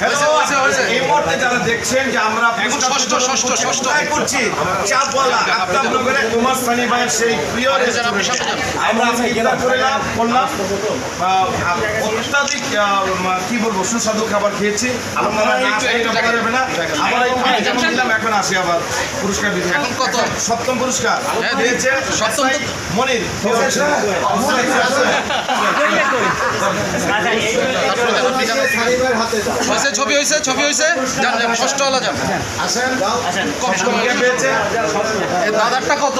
Hello এই মুহূর্তে যারা দেখছেন যে আমরা ষষ্ঠ, ষষ্ঠ, ষষ্ঠ। করছি চাপওয়ালা আফতাবনগরে কুমার সানি ভাইয়ের সেই প্রিয় আমরা আজকে ইফতার করলাম করলাম অত্যাধিক কি বলব সুস্বাদু খাবার খেয়েছি আপনারা না আমরা এখন আসি আবার পুরস্কার দিতে এখন কত? সপ্তম পুরস্কার হ্যাঁ, দিয়েছে সপ্তম মনির হয়েছে ছবি হয়েছে ছবি হয়েছে। যান যান ষষ্ঠ হলা যান। কম সময় কে পেয়েছে এ দাদারটা কত?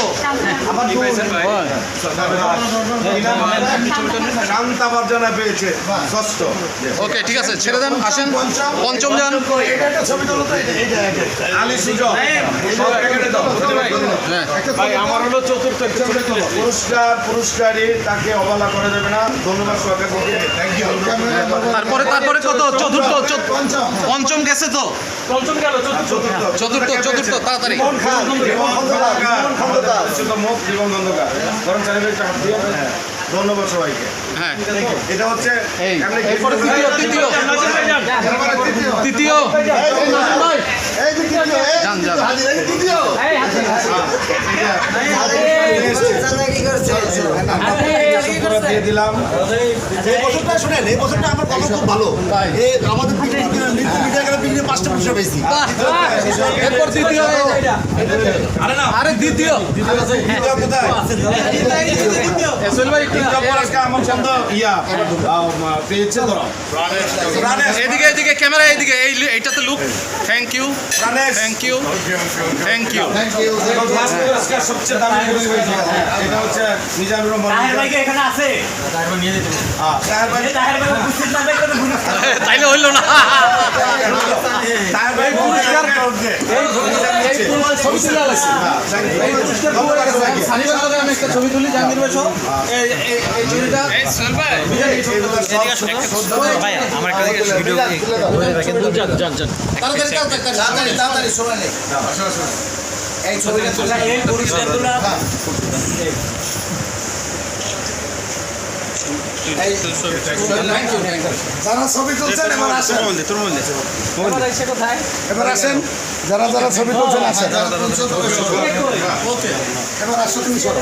পেয়েছে ষষ্ঠ ওকে ঠিক আছে ছেড়ে দেন আসেন। পঞ্চম যান। সুজন হ্যাঁ পুরস্কার পুরস্কারই তাকে অবহেলা করা যাবে না। ধন্যবাদ তারপরে তারপরে কত? চতুর্থ চতুর্থ পঞ্চম গেছে তো? চতুর্থ চতুর্থ চতুর্থ তাড়াতাড়ি। ধন্যবাদ সবাইকে। হ্যাঁ। এটা হচ্ছে তৃতীয় তৃতীয়। তৃতীয়। দিয়ে দিলাম। এই বছরটা শুনেন এই বছরটা আমার কথা খুব ভালো। আমাদের পাঁচটা পুরস্কার পেয়েছি এরপর দ্বিতীয়। আরে ভাই একটু দ্বিতীয় ইয়া এদিকে এদিকে ক্যামেরা এদিকে। এই এইটাতে look. Thank you thank you thank you এবং সবচেয়ে দামি এটা হচ্ছে নিজামুর রহমান। এখানে আছে। হ্যাঁ, ভাই তাহের ভাই উপস্থিত না দেখলে তো ভুলে তাইলে হইল না তাহের ভাই পুরস্কার ছবি তুলে আলাইছি সানিবার সাথে আমি একটা ছবি তুলি জাহাঙ্গীর ভাই সহ এই ছবিটা আমার একটা ভিডিও তাড়াতাড়ি তাড়াতাড়ি তাড়াতাড়ি সময় নেই এই ছবিটা এই পুরস্কারগুলো যারা ছবি তুলছেন এবার আসেন। এবার আসেন। যারা যারা ছবি তুলছেন আসেন। এবার আসো তুমি ছবি।